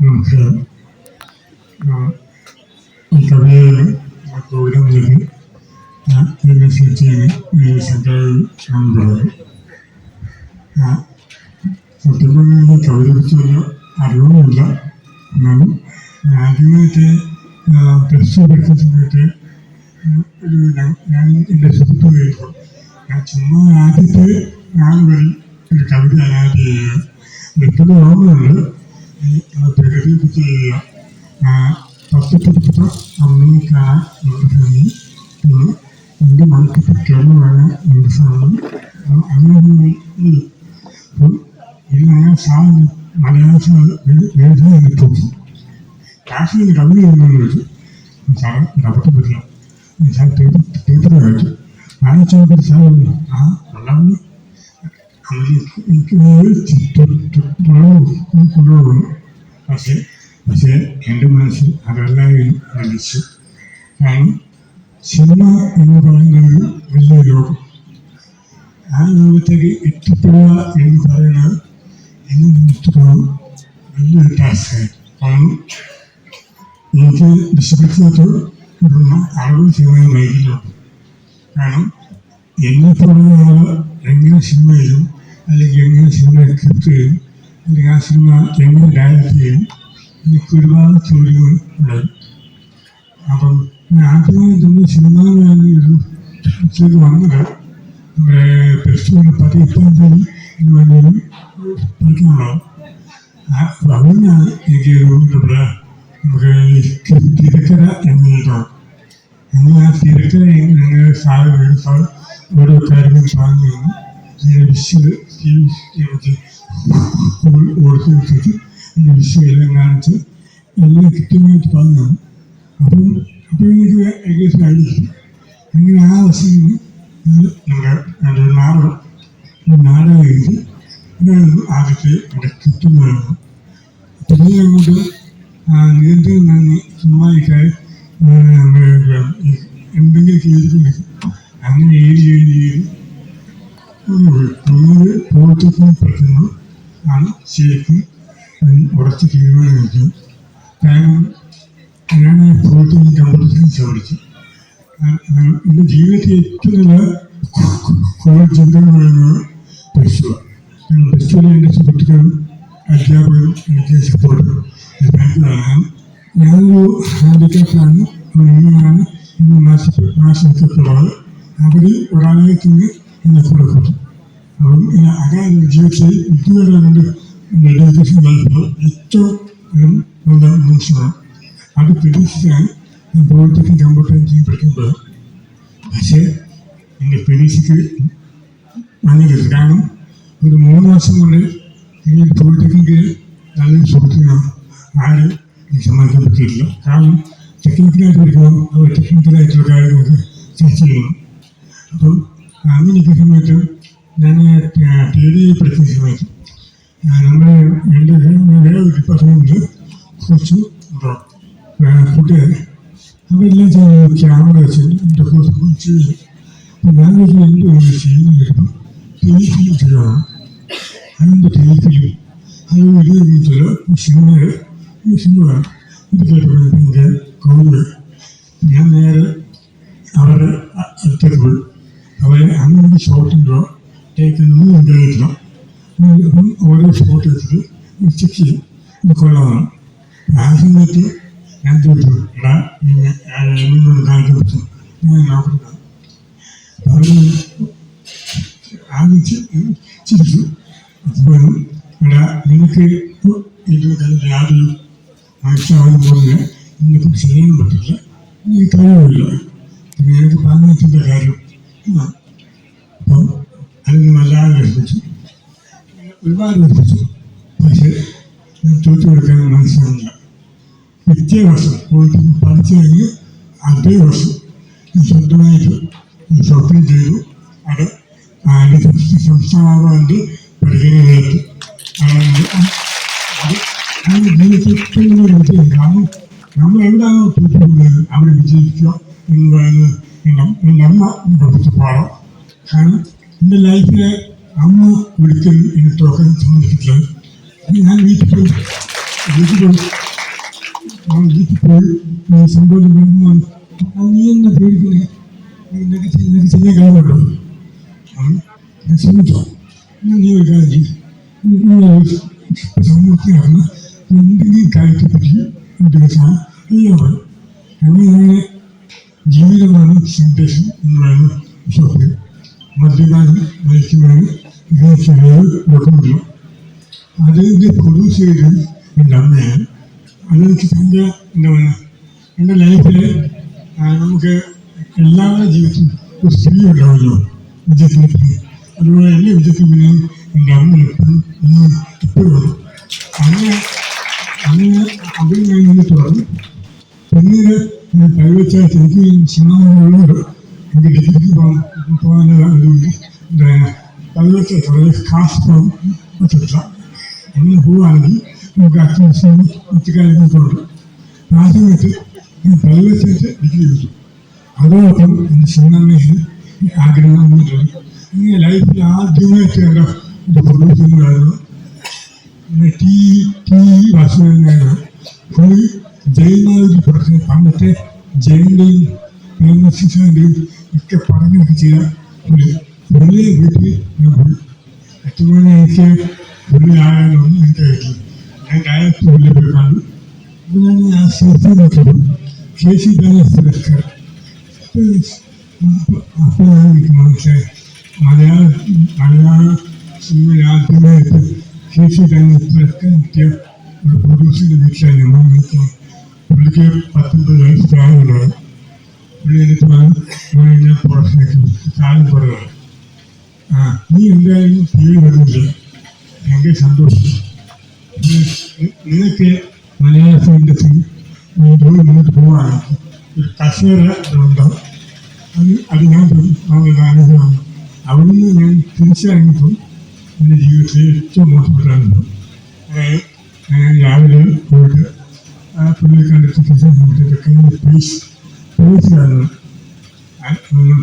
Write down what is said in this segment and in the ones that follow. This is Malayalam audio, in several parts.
നമസ്കാരം ഈ കവിതയിൽ ഗൗരവം നൽകി ഞാൻ സൂചിയാണ് ഈ സംഘടന പറയുന്നത് സത്യം പറഞ്ഞാൽ കവിതയെക്കുറിച്ചുള്ള അറിവൊന്നുമില്ല. എന്നാലും ആദ്യമായിട്ട് പ്ലസ് ടു പഠിക്കുന്ന സമയത്ത് ഒരു ഞാൻ ഞാൻ എന്റെ സുഹൃത്ത് കഴിക്കും ഞാൻ ചുമ്മാ ആദ്യത്തെ നാല് വരി ഒരു കവിത ആദ്യം ചെയ്യുക എപ്പോഴും ഓർമ്മയുണ്ട് ഈ പ്രകൃതിയെ കുറിച്ച് ചെയ്യുക പച്ചപ്പുറത്ത അമ്മയെ കാണാൻ എന്ത് ഭംഗി പിന്നെ എന്റെ മനസ്സിൽ ചേർന്ന് വേണം എന്ത് സാധനം അങ്ങനെ ഈ അപ്പം ഇത് ഞാൻ സാധനം മലയാള വ്യവസായം തോന്നി കാശിന് കവിത എന്നു കൊണ്ടുപോകുന്നു പക്ഷേ പക്ഷേ എന്റെ മനസ്സിൽ അതെല്ലാവരും ലഭിച്ചു കാരണം സിനിമ എന്ന് പറയുന്നത് വലിയ ലോകം. ആ ലോകത്തേക്ക് എത്തിപ്പെടുക എന്ന് പറയുന്നത് എന്നെ സംബന്ധിച്ചിടത്തോളം വലിയൊരു ടാസ്കായിരുന്നു കാരണം എനിക്ക് ഒരു അറുപത് ശതമാനം വൈകിട്ടുണ്ട് കാരണം എന്നെ ആൾ എങ്ങനെ സിനിമ ചെയ്യും അല്ലെങ്കിൽ എങ്ങനെ സിനിമ സ്ക്രിപ്റ്റ് ചെയ്യും അല്ലെങ്കിൽ ആ സിനിമ എങ്ങനെ ഡയറക്റ്റ് ചെയ്യും. എനിക്ക് ഒരുപാട് ചോദ്യങ്ങൾ ഉണ്ടായി അപ്പം ഞാൻ ആദ്യമായി തന്നെ സിനിമ ഒരു ചെയ്ത് വന്നത് നമ്മുടെ പ്ലസ് ടുവിന്റെ പതിപ്പഞ്ചേരി എന്ന് പറഞ്ഞൊരു അപ്പം അവിടുന്നാണ് എനിക്ക് പറയുക നമുക്ക് തിരക്കഥ എന്നെഴുതാം അങ്ങനെ ആ തിരക്കഥ ഞങ്ങളുടെ സാധനം സാർ ഓരോ കാര്യങ്ങളും പറഞ്ഞു തന്നു അതിന്റെ മറ്റേ ഓടിച്ചു വെച്ചിട്ട് അതിന്റെ വിഷ്വൽ എല്ലാം കാണിച്ച് എല്ലാം കൃത്യമായിട്ട് പറഞ്ഞു തന്നു അപ്പം അപ്പോൾ എനിക്ക് ഏകദേശം ഐഡിയ അങ്ങനെ ആ വർഷം നമ്മുടെ എന്റെ നാടകം നാടകം എഴുതി ഇതായിരുന്നു ആദ്യത്തെ എന്റെ കൃത്യമായിരുന്നു പിന്നെ അങ്ങോട്ട് നിയന്ത്രണം നന്ദി ചുമ്മായിക്കായി എന്തെങ്കിലും ചെയ്തിട്ടുണ്ടെങ്കിൽ അങ്ങനെ എഴുതി എഴുതി പറ്റുന്നു ആണ് ശരിക്കും ഉറച്ച് തീരുമാനമെടുത്തു കാരണം ഞാൻ ഈ കമ്പ്യൂട്ടർ സയൻസ് പഠിച്ചു. എന്റെ ജീവിതത്തിൽ ഏറ്റവും നല്ല കോളേജ് ചിന്തകൾ പറയുന്നത് പ്ലസ് ടു എന്റെ ജീവിതത്തിൽ ഇതുവരെ എന്റെ എഡ്യൂക്കേഷൻ ലൈഫിൽ ഏറ്റവും നല്ല നിമിഷമാണ് അത് പ്രതീക്ഷിച്ചാണ് ഞാൻ പ്രവർത്തിക്കും കമ്പ്യൂട്ടർ എഞ്ചിനീയറിംഗ് പഠിക്കുമ്പോൾ പക്ഷേ എന്റെ പ്രതീക്ഷയ്ക്ക് വന്നില്ല കാരണം ഒരു മൂന്ന് മാസം കൊണ്ട് ഈ പ്രവർത്തിക്കുന്നത് നല്ലൊരു സുഹൃത്തിനാണ് ആര് എനിക്ക് സമ്മതിക്കാൻ കാരണം ടെക്നിക്കലായിട്ട് പഠിക്കുമ്പോൾ അവർ ടെക്നിക്കലായിട്ടുള്ള കാര്യങ്ങളൊക്കെ ചർച്ച ചെയ്യണം. അപ്പം അങ്ങനെ സമയത്ത് ഞാൻ ടി ഡി പഠിക്കുന്ന സമയത്ത് നമ്മുടെ എന്റെ വേറെ ഡിപ്പാർട്ട്മെന്റ് കുറച്ച് കൂട്ടുകാർ അവരെല്ലാം ചെയ്യുന്നത് ക്യാമറ വെച്ച് എന്റെ ഫോട്ടോ ചെയ്തു. അപ്പം ഞാൻ ഒരു എന്ത് ഒന്ന് ചെയ്യുന്ന കേട്ടപ്പോൾ ടെലിഫിലിം ചെയ്യണം അതിന്റെ ടെലിഫിലിം അത് ഒരു രീതിയിൽ സിനിമയെ ഈ സിനിമ ഇത് കേട്ടപ്പോൾ എനിക്ക് കൗതുക ഞാൻ നേരെ അവരുടെ അടുത്തേക്ക് പോയി. അവരെ അങ്ങനെ ഷോട്ടിന്റെ ടേക്കൊന്നും ഉണ്ടായിട്ടില്ല. ഓരോ ഷോട്ട് എടുത്തിട്ട് ചെക്ക് ചെയ്യും. ആ സമയത്ത് ഞാൻ ചോദിച്ചു. എടാ എന്നോട് കാണിച്ചു കൊടുത്തു ഞാൻ നോക്കുന്നത് അവർ ആദ്യം ചിരിച്ചു. അപ്പോൾ എടാ നിനക്ക് ഇത് യാതൊരു മനസ്സിലാവാൻ പോകുന്നില്ല നിനക്ക് ചെയ്യാൻ പറ്റില്ല. നീ കഴിവില്ല പിന്നെ എനിക്ക് പറഞ്ഞിട്ടിന്റെ കാര്യം. ആ. അപ്പം അതിന് വല്ലാതെ വിഷമിച്ചു ഒരുപാട് വിഷമിച്ചു പക്ഷേ ഞാൻ ചോദിച്ചു കൊടുക്കാൻ മനസ്സിലാവില്ല പിറ്റേ വർഷം പോയിട്ട് പഠിച്ചു കഴിഞ്ഞ് അതേ വർഷം സ്വന്തമായിട്ട് ഒരു സ്വപ്നം ചെയ്തു. അത് അതിന്റെ അത് അത് ജീവിതത്തിൽ ഏറ്റവും വിജയം. നമ്മൾ എവിടെയാണോ തോറ്റുപോകുന്നത് അവിടെ വിജയിക്കുക എന്ന് പറയുന്നത് അമ്മ പഠിപ്പിച്ച പാഠം. കാരണം എന്റെ ലൈഫിലെ അമ്മ വിളിക്കും എന്നെ തോക്കാൻ സമ്മതിച്ചിട്ടില്ല. ഞാൻ വീട്ടിൽ പോയി വീട്ടിൽ പോയി. വീട്ടിൽ പോയി നീ സംഭവം വരുമ്പോൾ നീ എന്നെ പേടിക്കണേ. നിനക്ക് ചെയ്യ- നിനക്ക് ചെയ്യാൻ അവൻ ഞാൻ ശ്രമിച്ചു നീ ഒരു കാര്യം സമൂഹത്തിലാണ് എന്തെങ്കിലും കാര്യത്തെ പറ്റി സാ ചെയ്യാൻ അങ്ങനെ ജീവിതമാണ് സന്ദേശം എന്ന് വിശ്വാസം. മയക്കുമരുന്ന് ഇങ്ങനെ ചെറിയ നോക്കുന്നില്ല അതിന്റെ പ്രൊഡ്യൂസ് ചെയ്തത് എന്റെ അമ്മയാണ് അതെനിക്ക് തന്റെ എന്താ പറയുക എന്റെ ലൈഫിൽ നമുക്ക് എല്ലാവരുടെ ജീവിതത്തിലും ഒരു സ്ത്രീ ഉണ്ടാവുമല്ലോ വിജയത്തിന് അതുപോലെ എന്റെ വിജയത്തിന് എന്റെ അമ്മ എപ്പോഴും ഇന്ന് ഇപ്പോഴും. അങ്ങനെ അങ്ങനെ അതിൽ ഞാൻ ഇങ്ങനെ തുടർന്നു പിന്നീട് ഞാൻ കൈവച്ചാൽ എനിക്ക് സിനിമകളുണ്ട് എനിക്ക് ഡിഗ്രിക്ക് പോകാൻ പോകാനുള്ള അതുകൊണ്ട് കൈവച്ച കുറേ കാശ് പോകാൻ പറ്റില്ല അങ്ങനെ പോവുകയാണെങ്കിൽ നമുക്ക് അത്യാവശ്യം മറ്റു കാര്യങ്ങൾക്കുണ്ട് ആദ്യമായിട്ട് ഞാൻ കൈവച്ചിട്ട് ഡിഗ്രി കിട്ടും അതോടൊപ്പം എന്റെ സിനിമ മേഖല ആഗ്രഹം വന്നിട്ടുണ്ട് ഇങ്ങനെ ലൈഫിൽ ആദ്യമായിട്ട് എന്റെ ഒരു പ്രൊഡ്യൂസറായിരുന്നു പിന്നെ ടി ടി വാസുദേവനാണ് പുള്ളി ജയമാവതി പുറത്ത് പണ്ടത്തെ ജയന്റെയും പ്രേമസിസാന്റെയും ഒക്കെ പറഞ്ഞു ചെയ്ത പുള്ളി പുള്ളിയെ ഞാൻ പോയി അച്ഛനെ എനിക്ക് പുള്ളി ആയാലൊന്നും എനിക്ക് കഴിക്കും ഞാൻ ഡയറക്റ്റ് പുള്ളി പോയി കണ്ടു അപ്പോൾ ഞാൻ ആ സേഫി നോക്കിയപ്പോൾ കേസി തന്നെ പുരസ്കാരം ഞാൻ എനിക്ക് മനസ്സിലായി മലയാള മലയാള സിനിമയിൽ ആദ്യമായിട്ട് കേസി തന്നെ പുരസ്കാരം കിട്ടിയ ഒരു പ്രൊഡ്യൂസിന്റെ വീട്ടിലാണ് നമ്മൾ നിൽക്കുന്നത് പുള്ളിക്ക് പത്തൊമ്പത് വയസ്സ് പ്രായമുള്ളത് നി- നിനക്ക് മലയാള ജോലി മുന്നോട്ട് പോവാണ് ഒരു കസേര ഉണ്ടാവും അത് അത് ഞാൻ അവരുടെ അനുഭവമാണ് അവിടുന്ന് ഞാൻ തിരിച്ചറിഞ്ഞപ്പോൾ എന്റെ ജീവിതത്തിൽ ഏറ്റവും മോശപ്പെട്ടാണ് അതായത് ഞാൻ രാവിലെ പോയിട്ട് ആ കണ്ടിട്ട് തിരിച്ചു സമയത്തൊക്കെ പൈസ പൈസ കാണുന്നു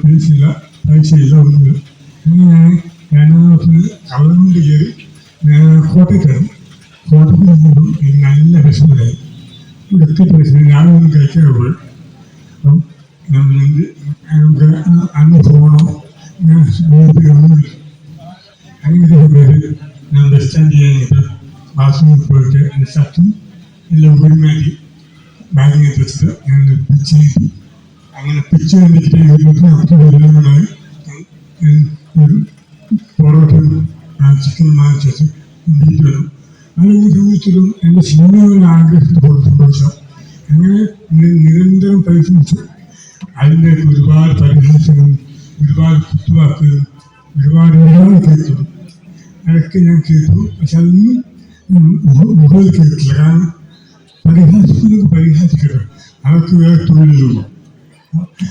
പൈസ ഇല്ല പൈസ ഇല്ല ഒന്നുമില്ല അങ്ങനെ ഞാൻ എറണാകുളത്തിന് കള്ളം കൊണ്ട് കയറി ഞാൻ എനിക്ക് നല്ല വിഷമമായി. ഇവിടുത്തെ പ്രശ്നം ഞാനൊന്നും കഴിക്കാറുള്ളൂ. അപ്പം ഞാൻ നമുക്ക് അന്ന് പോകണം ഞാൻ അങ്ങനത്തെ സമയത്ത് ഞാൻ ബസ് സ്റ്റാൻഡ് ചെയ്യാനായിട്ട് ബാത്റൂമിൽ പോയിട്ട് എന്റെ ഷർട്ടും എല്ലാം ഒരുമാറ്റി ബാഗിനകത്ത് വെച്ചിട്ട് ഞാൻ പിച്ച് ചെയ്തു അങ്ങനെ പിച്ച് കണ്ടിട്ട് ഇരുപത്തി വരുന്നതായി വരുന്നതുകൊണ്ടാണ് ഒരു പൊറോട്ടയും ചിക്കൻ വാങ്ങിച്ചു ബീറ്റ് വരും അതെന്നെ സംബന്ധിച്ചിട്ടും എന്റെ സിനിമയുടെ ആഗ്രഹത്തിൽ പോലെ സംഭവിച്ചു അങ്ങനെ നി- നിരന്തരം പരിശ്രമിച്ചു. അതിന്റെ ഒരുപാട് പരിഹാസങ്ങളും ഒരുപാട് കുത്തുവാക്കുകളും ഒരുപാട് ഒരുപാട് കേട്ടു അതൊക്കെ ഞാൻ കേട്ടു. പക്ഷെ അതൊന്നും മുഖ- മുഖത്തിൽ കേട്ടില്ല കാരണം പരിഹാസിക്കുന്നത് പരിഹാസിക്കട്ടെ അവർക്ക് വേറെ തൊഴിലുള്ളൂ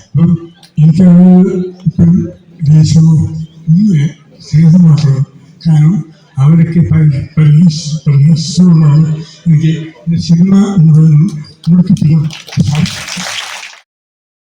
അപ്പം എനിക്കത് ഇപ്പം ദേഷ്യമോ ഒന്നുമില്ല സ്നേഹം മാത്രം. കാരണം അവരൊക്കെ പരിഹസിച്ചുകൊണ്ടാണ് എനിക്ക് സിനിമ മുഴുവൻ മുടക്കിപ്പിക്കാൻ സാധിച്ചത്